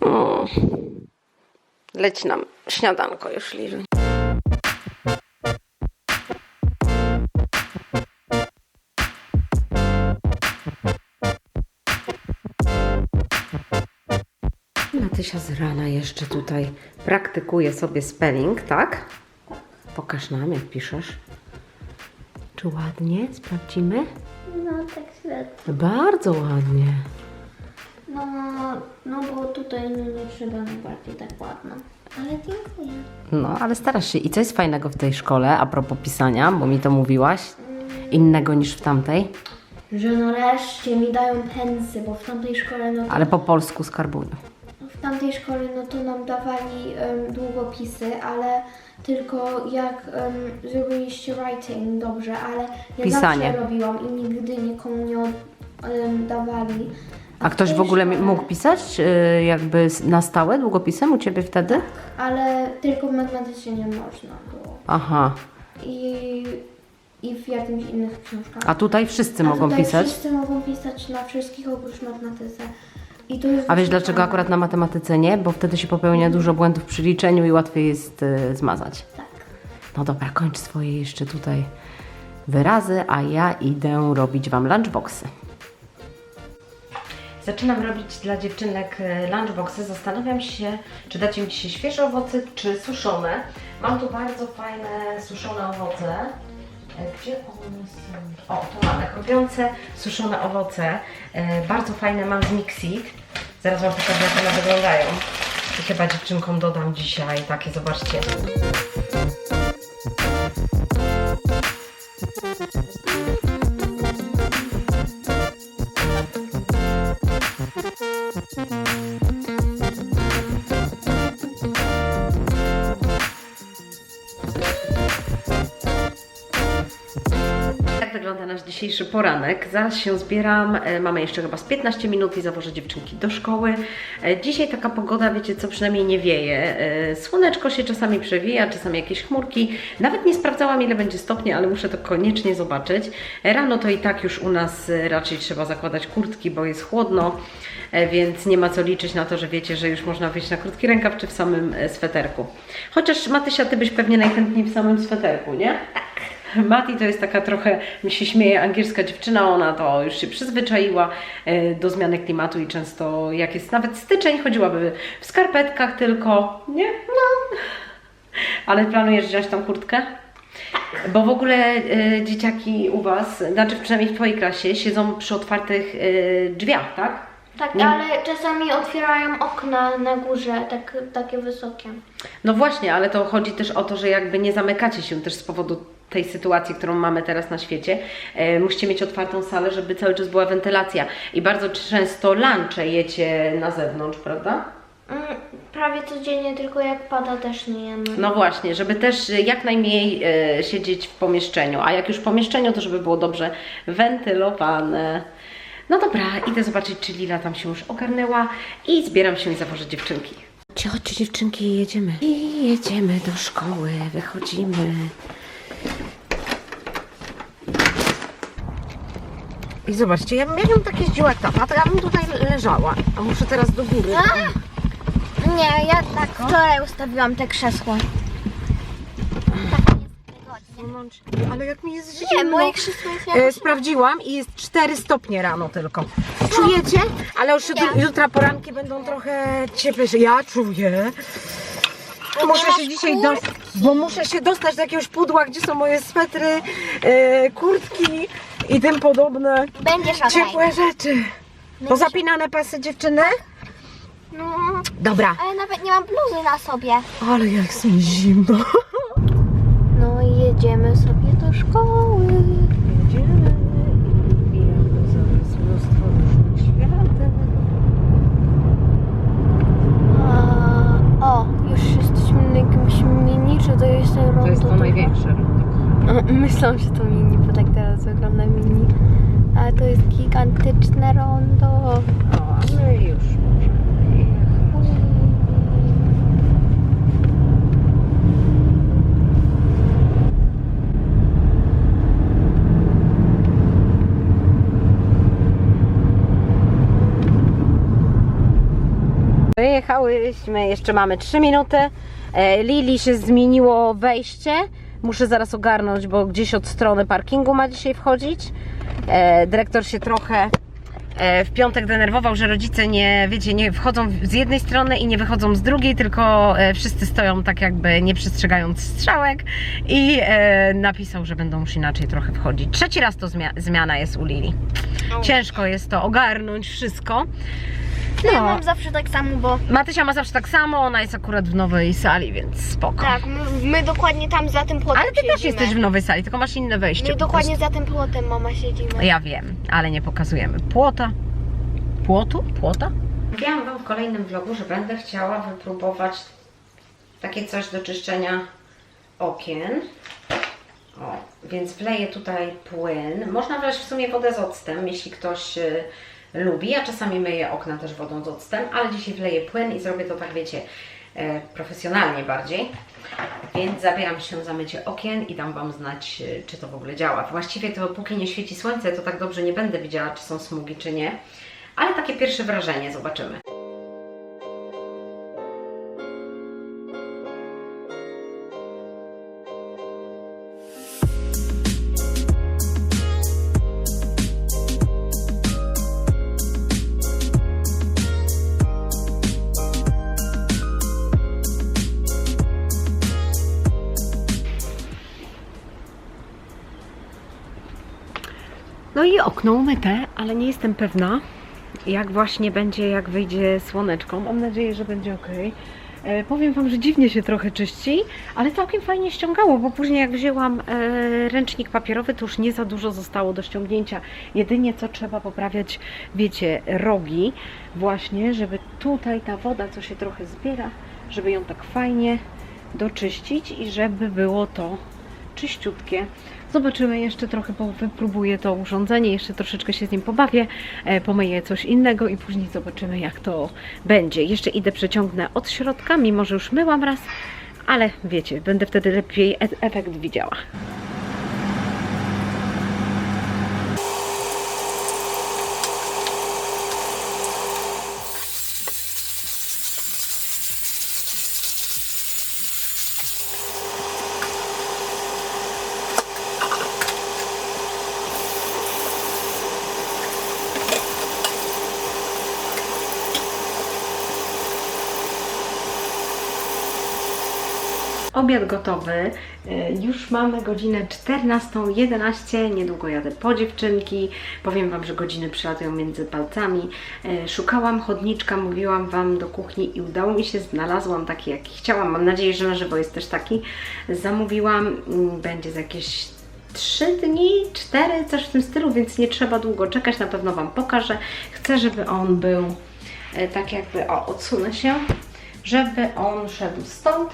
O. Leć nam śniadanko już liży. Matysia z rana jeszcze tutaj praktykuje sobie spelling, tak? Pokaż nam, jak piszesz. Czy ładnie? Sprawdzimy? No tak średnio. Bardzo ładnie. No, no bo tutaj no nie trzeba najbardziej tak ładno. Ale dziękuję. No, ale starasz się. I co jest fajnego w tej szkole, a propos pisania, bo mi to mówiłaś? Innego niż w tamtej? Że nareszcie mi dają pensy, bo w tamtej szkole, no to, Ale po polsku skarbuniu. w tamtej szkole no to nam dawali em, długopisy, ale tylko jak zrobiliście writing dobrze, ale ja Pisanie. zawsze robiłam i nigdy nikomu nie um, dawali. A ktoś w ogóle mi- mógł pisać y, jakby s- na stałe długopisem u Ciebie wtedy? Ale tylko w matematyce nie można było. Aha. I, i w jakimś innych książkach. A tutaj wszyscy A mogą tutaj pisać? Wszyscy mogą pisać na wszystkich oprócz matematyce. I to jest A wiesz właśnie dlaczego fajne. akurat na matematyce nie? Bo wtedy się popełnia dużo błędów przy liczeniu i łatwiej jest y, zmazać. Tak. No dobra, kończ swoje jeszcze tutaj wyrazy, a ja idę robić Wam lunchboxy. Zaczynam robić dla dziewczynek e, lunchboxy. Zastanawiam się, czy dać im dzisiaj świeże owoce, czy suszone. Mam tu bardzo fajne suszone owoce. E, Gdzie one są? O, tu mamy chrupiące, suszone owoce. E, Bardzo fajne mam z Mixit. Zaraz Wam pokażę, jak one wyglądają. I chyba dziewczynkom dodam dzisiaj takie, zobaczcie. Dzisiejszy poranek. Zaraz się zbieram. E, Mamy jeszcze chyba z 15 minut i zawożę dziewczynki do szkoły. E, Dzisiaj taka pogoda, wiecie co, przynajmniej nie wieje. E, Słoneczko się czasami przewija, czasami jakieś chmurki. Nawet nie sprawdzałam ile będzie stopni, ale muszę to koniecznie zobaczyć. Rano to i tak już u nas raczej trzeba zakładać kurtki, bo jest chłodno. Więc nie ma co liczyć na to, że wiecie, że już można wyjść na krótki rękaw czy w samym sweterku. Chociaż Matysia, ty byś pewnie najchętniej w samym sweterku, nie? Mati to jest taka trochę, mi się śmieje, angielska dziewczyna, ona to już się przyzwyczaiła e, do zmiany klimatu i często jak jest nawet styczeń, chodziłaby w skarpetkach tylko, nie? No. Ale planujesz wziąć tą kurtkę? Bo w ogóle e, dzieciaki u Was, znaczy przynajmniej w Twojej klasie, siedzą przy otwartych e, drzwiach, tak? Tak, Nie- ale czasami otwierają okna na górze, tak, takie wysokie. No właśnie, ale to chodzi też o to, że jakby nie zamykacie się też z powodu tej sytuacji, którą mamy teraz na świecie. E, musicie mieć otwartą salę, żeby cały czas była wentylacja. I bardzo często lunche jecie na zewnątrz, prawda? Mm, prawie codziennie, tylko jak pada też nie jemy. No właśnie, żeby też jak najmniej e, siedzieć w pomieszczeniu. A jak już w pomieszczeniu, to żeby było dobrze wentylowane. No dobra, idę zobaczyć, czy Lila tam się już ogarnęła i zbieram się i zawożę dziewczynki. Chodźcie, chodźcie dziewczynki, jedziemy. I jedziemy do szkoły, wychodzimy. I zobaczcie, ja bym, ja bym tak jeździła tata, to ja bym tutaj leżała, a muszę teraz do góry. Nie, ja tak wczoraj ustawiłam te krzesło. Ale jak mi jest Nie, moje krzesło jest E, jakoś... sprawdziłam i jest 4 stopnie rano tylko. Czujecie? Ale już jutro, jutra poranki będą trochę cieplejsze. Ja czuję. Muszę się dzisiaj dostać, bo muszę się dostać do jakiegoś pudła, gdzie są moje swetry, e, kurtki i tym podobne Będzie szalej. ciepłe rzeczy. Pozapinane pasy dziewczyny? No, Dobra. ale nawet nie mam bluzy na sobie. Ale jak jest mi zimno. No i jedziemy sobie do szkoły. Jedziemy i zaraz mnóstwo różnych świateł. A, o, już jesteśmy na jakimś mini, czy to jest ten rondo? To jest to największe. A, myślą, że to mini, bo tak teraz wygląda mini. Ale to jest gigantyczne rondo. O, no my już Wyjechałyśmy, jeszcze mamy 3 minuty. E, Lili się zmieniło wejście Muszę zaraz ogarnąć, bo gdzieś od strony parkingu ma dzisiaj wchodzić. E, Dyrektor się trochę e, w piątek denerwował, że rodzice nie, wiecie, nie wchodzą z jednej strony i nie wychodzą z drugiej, tylko e, wszyscy stoją tak jakby nie przestrzegając strzałek i e, napisał, że będą już inaczej trochę wchodzić. Trzeci raz to zmia- zmiana jest u Lili. Ciężko jest to ogarnąć wszystko. Ja No, mam zawsze tak samo, bo Matysia ma zawsze tak samo, ona jest akurat w nowej sali, więc spoko. tak, my, my dokładnie tam za tym płotem Ale ty siedzimy. też jesteś w nowej sali, tylko masz inne wejście. My dokładnie za tym płotem mama siedzimy. Ja wiem, ale nie pokazujemy. Płota. Płotu? Płota? Mówiłam wam w kolejnym vlogu, że będę chciała wypróbować takie coś do czyszczenia okien. O, więc wleję tutaj płyn. Można wlać w sumie wodę z octem, jeśli ktoś y, lubi. Ja czasami myję okna też wodą z octem, ale dzisiaj wleję płyn i zrobię to tak, wiecie, e, profesjonalnie bardziej. Więc zabieram się za mycie okien i dam Wam znać, y, czy to w ogóle działa. Właściwie to póki nie świeci słońce, to tak dobrze nie będę widziała, czy są smugi, czy nie. Ale takie pierwsze wrażenie zobaczymy. No okno umyte, ale nie jestem pewna, jak właśnie będzie, jak wyjdzie słoneczko. Mam nadzieję, że będzie ok. E, powiem Wam, że dziwnie się trochę czyści, ale całkiem fajnie ściągało, bo później jak wzięłam e, ręcznik papierowy, to już nie za dużo zostało do ściągnięcia. Jedynie co trzeba poprawiać, wiecie, rogi właśnie, żeby tutaj ta woda, co się trochę zbiera, żeby ją tak fajnie doczyścić i żeby było to czyściutkie. Zobaczymy jeszcze trochę, wypróbuję to urządzenie, jeszcze troszeczkę się z nim pobawię, e, pomyję coś innego i później zobaczymy jak to będzie. Jeszcze idę przeciągnę od środka, mimo że już myłam raz, ale wiecie, będę wtedy lepiej e- efekt widziała. Obiad gotowy. E, Już mamy godzinę 14.11. Niedługo jadę po dziewczynki. Powiem Wam, że godziny przelatują między palcami. E, Szukałam chodniczka, mówiłam Wam do kuchni i udało mi się. Znalazłam taki, jaki chciałam. Mam nadzieję, że na żywo jest też taki. Zamówiłam. mm, Będzie za jakieś 3 dni, 4, coś w tym stylu, więc nie trzeba długo czekać. Na pewno Wam pokażę. Chcę, żeby on był e, tak jakby, o, odsunę się, żeby on szedł stąd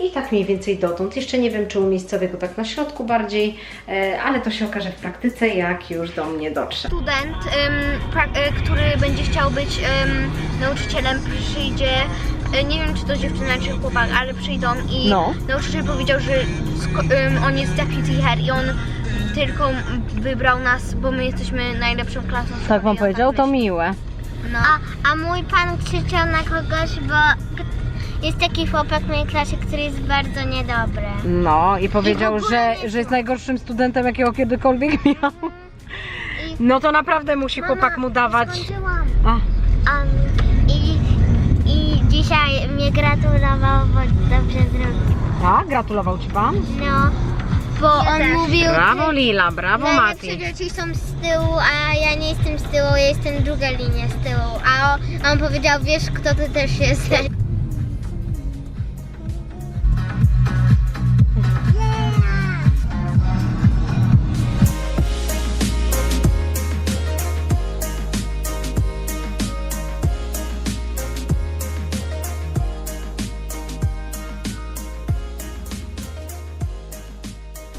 i tak mniej więcej dotąd. Jeszcze nie wiem, czy umiejscowię go tak na środku bardziej, e, ale to się okaże w praktyce, jak już do mnie dotrze. Student, ym, pra- y, który będzie chciał być ym, nauczycielem, przyjdzie. y, Nie wiem, czy to dziewczyna, czy chłopak, ale przyjdą i No. nauczyciel powiedział, że sko- ym, on jest deputy head i on tylko wybrał nas, bo my jesteśmy najlepszą klasą. w Tak Wam on powiedział, to myśli. miłe. No. A, a mój pan krzyczał na kogoś, bo jest taki chłopak w mojej klasie, który jest bardzo niedobry. No i powiedział, I że, nie że jest najgorszym studentem, jakiego kiedykolwiek miał. No to naprawdę musi chłopak mu dawać. A, Um, i, I dzisiaj mnie gratulował, bo dobrze zrobił. a, gratulował Ci Pan? No, bo on mówił, Brawo Lila, brawo najlepsze Mati. dzieci są z tyłu, a ja nie jestem z tyłu, ja jestem druga linia z tyłu. A on, a on powiedział, wiesz kto ty też jesteś.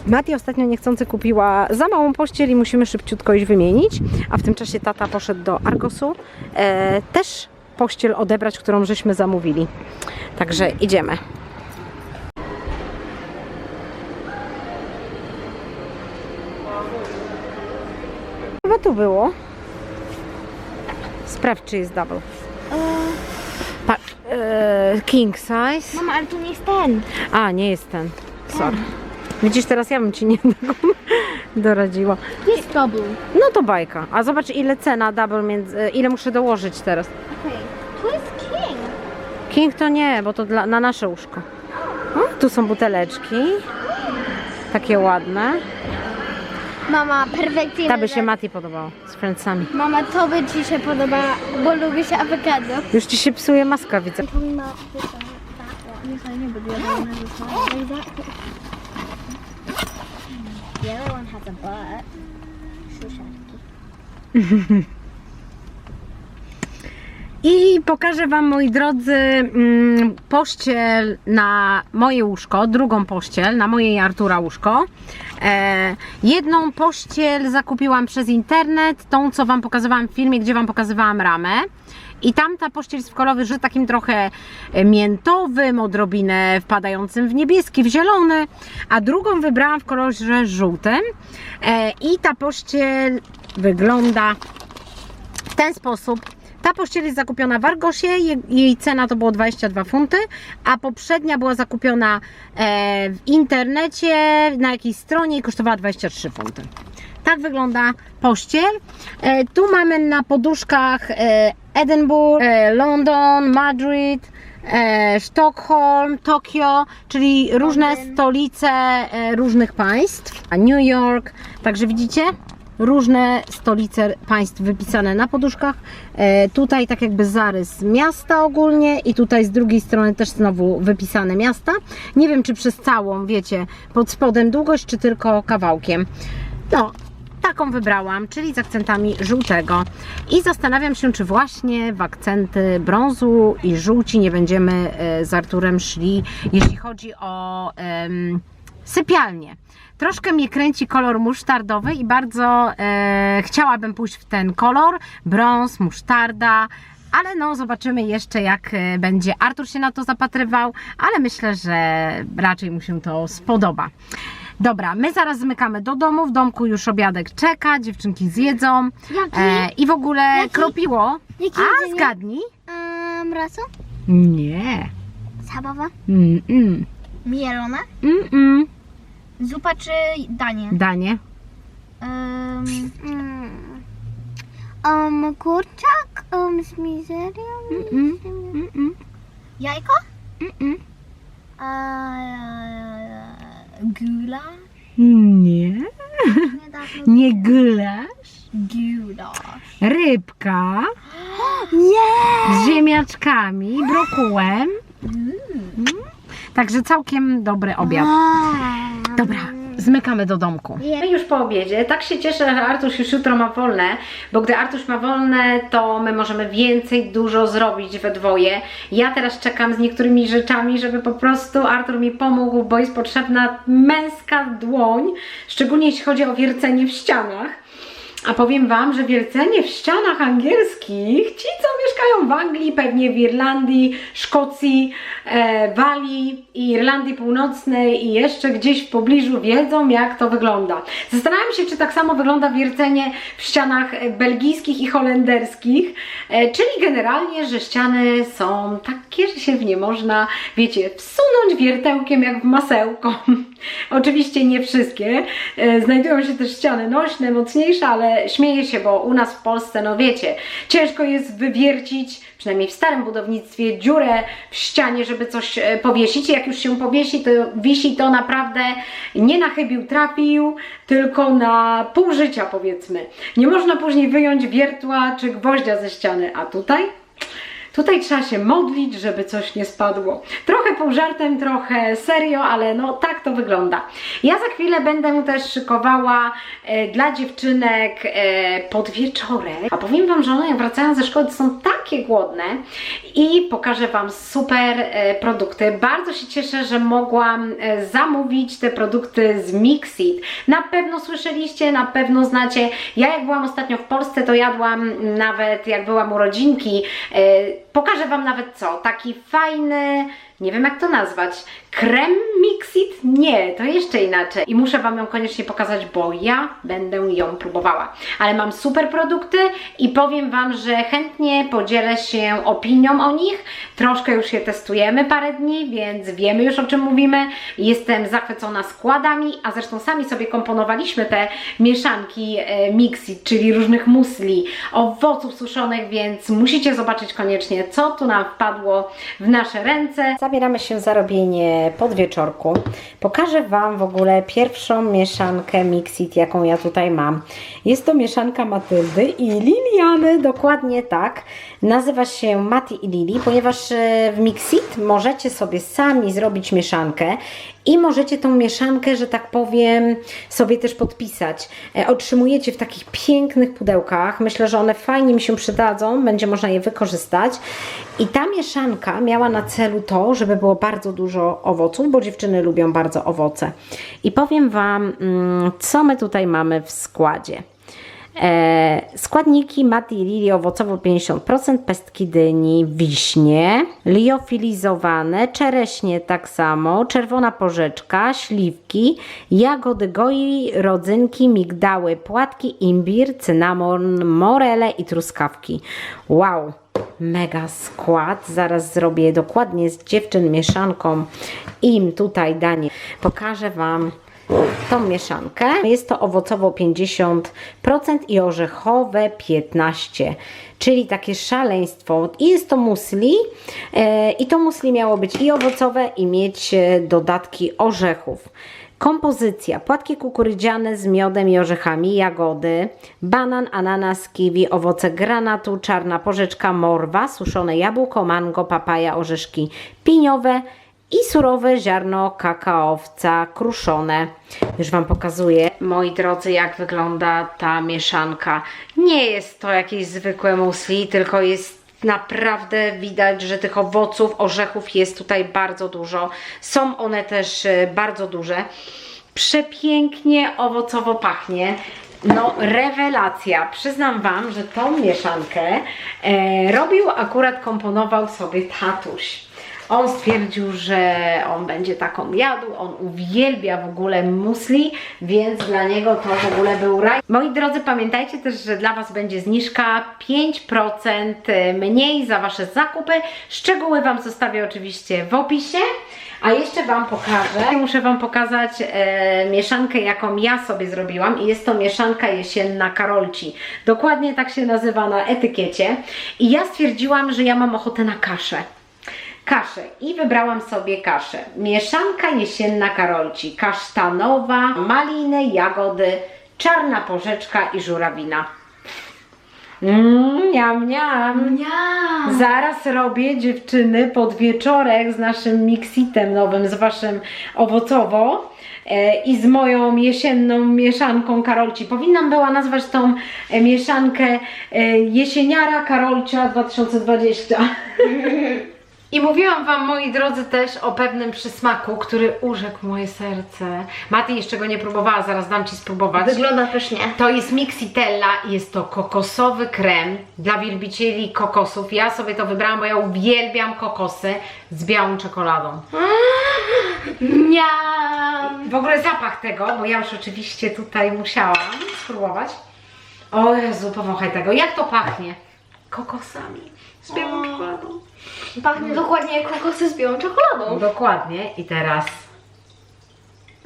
Mati ostatnio niechcący kupiła za małą pościel i musimy szybciutko iść wymienić, a w tym czasie tata poszedł do Argosu e, też pościel odebrać, którą żeśmy zamówili. Także idziemy. Chyba tu było. Sprawdź, czy jest double. Patrz. e, king size. Mama, ale to nie jest ten. A, nie jest ten. Sorry. Widzisz, teraz ja bym ci nie doradziła. Jest double. No to bajka. A zobacz ile cena double między... e, Ile muszę dołożyć teraz. Okej. Tu jest king. King to nie, bo to dla, na nasze łóżko. O, tu są buteleczki. Takie ładne. Mama, perfekcyjnie. Ta by się Mati podobała z friendsami. Mama, to by ci się podoba, bo lubię się awokado. Już ci się psuje maska, widzę. One has a butt. I pokażę Wam, moi drodzy, mm, pościel na moje łóżko, drugą pościel na moje i Artura łóżko. E, jedną pościel zakupiłam przez internet, tą co Wam pokazywałam w filmie, gdzie Wam pokazywałam ramę. I tamta pościel w kolorze takim trochę e, miętowym, odrobinę wpadającym w niebieski, w zielony, a drugą wybrałam w kolorze żółtym. E, I ta pościel wygląda w ten sposób. Ta pościel jest zakupiona w Argosie, jej, jej cena to było 22 funty, a poprzednia była zakupiona e, w internecie na jakiejś stronie i kosztowała 23 funty. Tak wygląda pościel. E, tu mamy na poduszkach e, Edynburg, e, London, Madryt, e, Sztokholm, Tokio, czyli różne stolice różnych państw. A New York, także widzicie? różne stolice państw wypisane na poduszkach. Tutaj tak jakby zarys miasta ogólnie i tutaj z drugiej strony też znowu wypisane miasta. Nie wiem czy przez całą, wiecie, pod spodem długość, czy tylko kawałkiem. No, taką wybrałam, czyli z akcentami żółtego. I zastanawiam się, czy właśnie w akcenty brązu i żółci nie będziemy e, z Arturem szli, jeśli chodzi o em, sypialnię. Troszkę mnie kręci kolor musztardowy i bardzo e, chciałabym pójść w ten kolor, brąz, musztarda, ale no zobaczymy jeszcze jak e, będzie Artur się na to zapatrywał, ale myślę, że raczej mu się to spodoba. Dobra, my zaraz zmykamy do domu, w domku już obiadek czeka, dziewczynki zjedzą Jaki? e, i w ogóle Jaki? kropiło. Jaki A, jedzenie? zgadnij. Rasu? Nie. Schabowa? Mm -mm. Mielone? Mm -mm. Zupa czy danie? Danie. Um, Um, kurczak um, z mizerią. Mm -mm. jajko? Mm Uh, gula? Nie. Nie gulasz. gulasz. Rybka Nie! z ziemniaczkami, brokułem. Mm. Także całkiem dobry obiad. Dobra, zmykamy do domku. My już po obiedzie. Tak się cieszę, że Artuś już jutro ma wolne, bo gdy Artuś ma wolne, to my możemy więcej, dużo zrobić we dwoje. Ja teraz czekam z niektórymi rzeczami, żeby po prostu Artur mi pomógł, bo jest potrzebna męska dłoń, szczególnie jeśli chodzi o wiercenie w ścianach. A powiem Wam, że wiercenie w ścianach angielskich, ci co mieszkają w Anglii, pewnie w Irlandii, Szkocji, e, Walii i Irlandii Północnej i jeszcze gdzieś w pobliżu wiedzą jak to wygląda. Zastanawiam się, czy tak samo wygląda wiercenie w ścianach belgijskich i holenderskich, e, czyli generalnie, że ściany są takie, że się w nie można, wiecie, wsunąć wiertełkiem jak w masełko. Oczywiście nie wszystkie. E, Znajdują się też ściany nośne, mocniejsze, ale śmieję się, bo u nas w Polsce, no wiecie, ciężko jest wywiercić, przynajmniej w starym budownictwie, dziurę w ścianie, żeby coś e, powiesić. Jak już się powiesi, to wisi to naprawdę nie na chybił trafił, tylko na pół życia powiedzmy. Nie można później wyjąć wiertła czy gwoździa ze ściany, a tutaj Tutaj trzeba się modlić, żeby coś nie spadło. Trochę pół żartem, trochę serio, ale no tak to wygląda. Ja za chwilę będę też szykowała e, dla dziewczynek e, podwieczorek. A powiem Wam, że one jak wracają ze szkoły są takie głodne i pokażę Wam super e, produkty. Bardzo się cieszę, że mogłam e, zamówić te produkty z Mixit. Na pewno słyszeliście, na pewno znacie. Ja jak byłam ostatnio w Polsce, to jadłam nawet jak byłam urodzinki. E, pokażę Wam nawet co. Taki fajny nie wiem jak to nazwać, krem Mixit? Nie, to jeszcze inaczej. I muszę Wam ją koniecznie pokazać, bo ja będę ją próbowała. Ale mam super produkty i powiem Wam, że chętnie podzielę się opinią o nich. Troszkę już je testujemy parę dni, więc wiemy już o czym mówimy. Jestem zachwycona składami, a zresztą sami sobie komponowaliśmy te mieszanki e, Mixit, czyli różnych musli, owoców suszonych, więc musicie zobaczyć koniecznie, co tu nam wpadło w nasze ręce. Zabieramy się za robienie podwieczorku. Pokażę Wam w ogóle pierwszą mieszankę Mixit, jaką ja tutaj mam. Jest to mieszanka Matyldy i Liliany, dokładnie tak. Nazywa się Mati i Lili, ponieważ e, w Mixit możecie sobie sami zrobić mieszankę i możecie tą mieszankę, że tak powiem, sobie też podpisać. E, Otrzymujecie w takich pięknych pudełkach. Myślę, że one fajnie mi się przydadzą, będzie można je wykorzystać. I ta mieszanka miała na celu to, żeby było bardzo dużo owoców, bo dziewczyny lubią bardzo owoce. I powiem Wam, mm, co my tutaj mamy w składzie. E, składniki Mati i owocowo 50%, pestki dyni, wiśnie, liofilizowane, czereśnie tak samo, czerwona porzeczka, śliwki, jagody goi, rodzynki, migdały, płatki, imbir, cynamon, morele i truskawki. Wow! Mega skład. Zaraz zrobię dokładnie z dziewczyn mieszanką im tutaj danie. Pokażę Wam tą mieszankę. Jest to owocowo 50% i orzechowe 15%. Czyli takie szaleństwo. I jest to musli. E, I to musli miało być i owocowe, i mieć e, dodatki orzechów. Kompozycja: płatki kukurydziane z miodem i orzechami, jagody, banan, ananas, kiwi, owoce granatu, czarna porzeczka, morwa, suszone jabłko, mango, papaja, orzeszki piniowe i surowe ziarno kakaowca kruszone. Już Wam pokazuję, moi drodzy, jak wygląda ta mieszanka. Nie jest to jakieś zwykłe musli, tylko jest naprawdę widać, że tych owoców, orzechów jest tutaj bardzo dużo. Są one też e, bardzo duże. Przepięknie owocowo pachnie. No, rewelacja. Przyznam Wam, że tą mieszankę e, robił, akurat komponował sobie tatuś. On stwierdził, że on będzie taką jadł, on uwielbia w ogóle musli, więc dla niego to w ogóle był raj. Moi drodzy, pamiętajcie też, że dla Was będzie zniżka 5% mniej za Wasze zakupy. Szczegóły Wam zostawię oczywiście w opisie. A jeszcze Wam pokażę, muszę Wam pokazać e, mieszankę, jaką ja sobie zrobiłam i jest to mieszanka jesienna Karolci. Dokładnie tak się nazywa na etykiecie i ja stwierdziłam, że ja mam ochotę na kaszę kaszę i wybrałam sobie kaszę. Mieszanka jesienna Karolci, kasztanowa, maliny, jagody, czarna porzeczka i żurawina. Mmm, niam, niam. Ja. Zaraz robię dziewczyny podwieczorek z naszym mixitem nowym, z waszym owocowo e, i z moją jesienną mieszanką Karolci. Powinnam była nazwać tą e, mieszankę e, jesieniara Karolcia 2020. I mówiłam Wam, moi drodzy, też o pewnym przysmaku, który urzekł moje serce. Mati jeszcze go nie próbowała, zaraz dam Ci spróbować. Wygląda pysznie. To jest Mixitella i jest to kokosowy krem dla wielbicieli kokosów. Ja sobie to wybrałam, bo ja uwielbiam kokosy z białą czekoladą. Miam. W ogóle zapach tego, bo ja już oczywiście tutaj musiałam spróbować. O Jezu, powąchaj tego. Jak to pachnie? Kokosami z białą czekoladą. Pachnie dokładnie jak kokosy z białą czekoladą. Dokładnie. I teraz...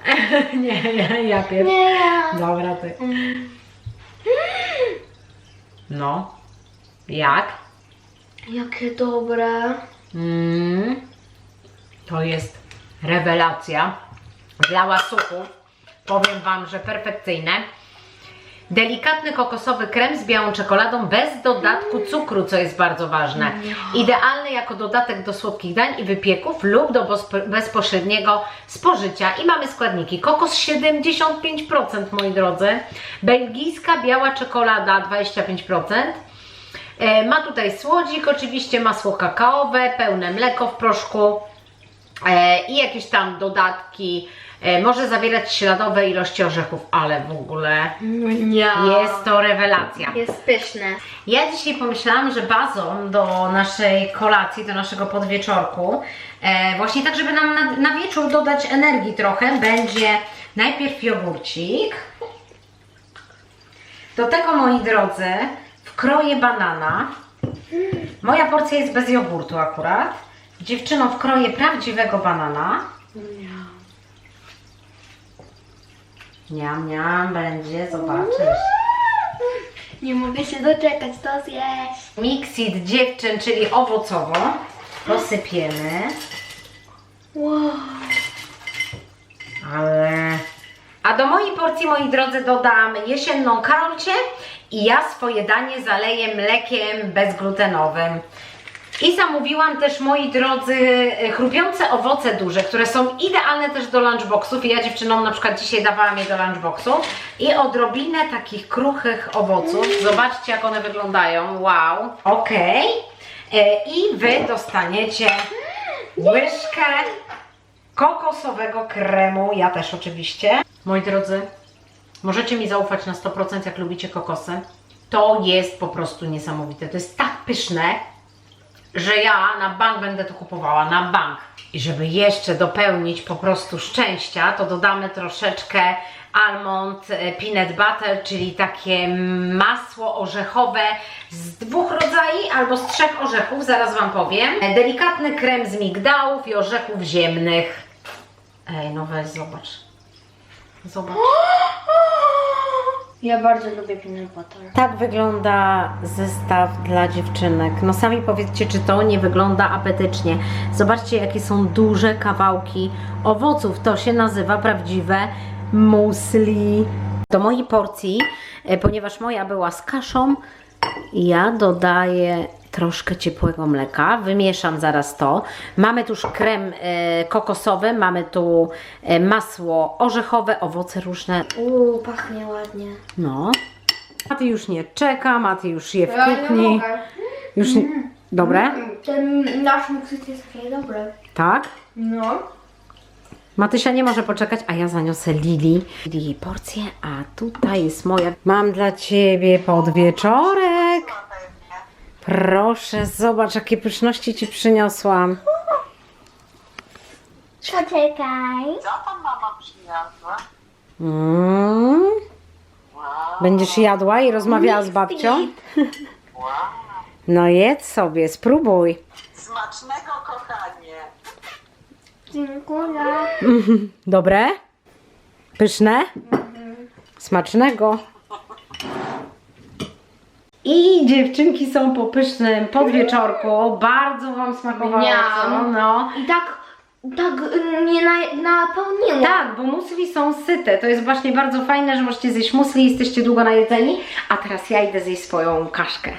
nie, ja pierwszy. Nie, ja. Dobra, ty. No. Jak? Jakie dobre. Mm. To jest rewelacja. Dla łasuchów powiem Wam, że perfekcyjne. Delikatny kokosowy krem z białą czekoladą bez dodatku cukru, co jest bardzo ważne. Idealny jako dodatek do słodkich dań i wypieków lub do bezpo- bezpośredniego spożycia. I mamy składniki. Kokos 75%, moi drodzy. Belgijska biała czekolada 25%. E, Ma tutaj słodzik, oczywiście masło kakaowe, pełne mleko w proszku e, i jakieś tam dodatki E, może zawierać śladowe ilości orzechów, ale w ogóle Nie. jest to rewelacja. Jest pyszne. Ja dzisiaj pomyślałam, że bazą do naszej kolacji, do naszego podwieczorku, e, właśnie tak, żeby nam na, na wieczór dodać energii trochę, będzie najpierw jogurcik. Do tego, moi drodzy, wkroję banana. Moja porcja jest bez jogurtu akurat. Dziewczynom wkroję prawdziwego banana. Niam, niam, będzie, zobaczysz. Nie mogę się doczekać to zjeść. Mixit dziewczyn, czyli owocowo, posypiemy. Wow. Ale... A do mojej porcji, moi drodzy, dodam jesienną karolcie i ja swoje danie zaleję mlekiem bezglutenowym. I zamówiłam też, moi drodzy, chrupiące owoce duże, które są idealne też do lunchboxów. I ja dziewczynom na przykład dzisiaj dawałam je do lunchboxów. I odrobinę takich kruchych owoców. Zobaczcie, jak one wyglądają. Wow. Okej. E, I Wy dostaniecie łyżkę kokosowego kremu. Ja też oczywiście. Moi drodzy, możecie mi zaufać na 100% jak lubicie kokosy. To jest po prostu niesamowite. To jest tak pyszne, że ja na bank będę to kupowała, na bank. I żeby jeszcze dopełnić po prostu szczęścia, to dodamy troszeczkę almond e, peanut butter, czyli takie masło orzechowe z dwóch rodzajów albo z trzech orzechów, zaraz Wam powiem. E, Delikatny krem z migdałów i orzechów ziemnych. Ej, no weź zobacz. Zobacz. Ja bardzo lubię peanut butter. Tak wygląda zestaw dla dziewczynek. No sami powiedzcie, czy to nie wygląda apetycznie. Zobaczcie, jakie są duże kawałki owoców. To się nazywa prawdziwe musli. Do mojej porcji, e, ponieważ moja była z kaszą, ja dodaję troszkę ciepłego mleka, wymieszam zaraz to. Mamy tu krem e, kokosowy, mamy tu e, masło orzechowe, owoce różne. Uuu, pachnie ładnie. No. Maty już nie czeka, Maty już je w kuchni. Już nie... Dobre? Ten nasz miksyt jest taki dobry. Tak? No. Matysia nie może poczekać, a ja zaniosę Lili. Lili porcję, a tutaj jest moja. Mam dla Ciebie podwieczorek. Proszę, zobacz, jakie pyszności Ci przyniosłam. Poczekaj. Co tam mama przyniosła? Mm. Wow, Będziesz jadła i rozmawiała z babcią? wow. No jedz sobie, spróbuj. Smacznego kochanie. Dziękuję. Dobre? Pyszne? Smacznego. I dziewczynki są po pysznym podwieczorku. Bardzo Wam smakowało. Miam. No. I tak, tak y, nie na, napełniło. Tak, bo musli są syte. To jest właśnie bardzo fajne, że możecie zjeść musli, jesteście długo najedzeni. A teraz ja idę zjeść swoją kaszkę.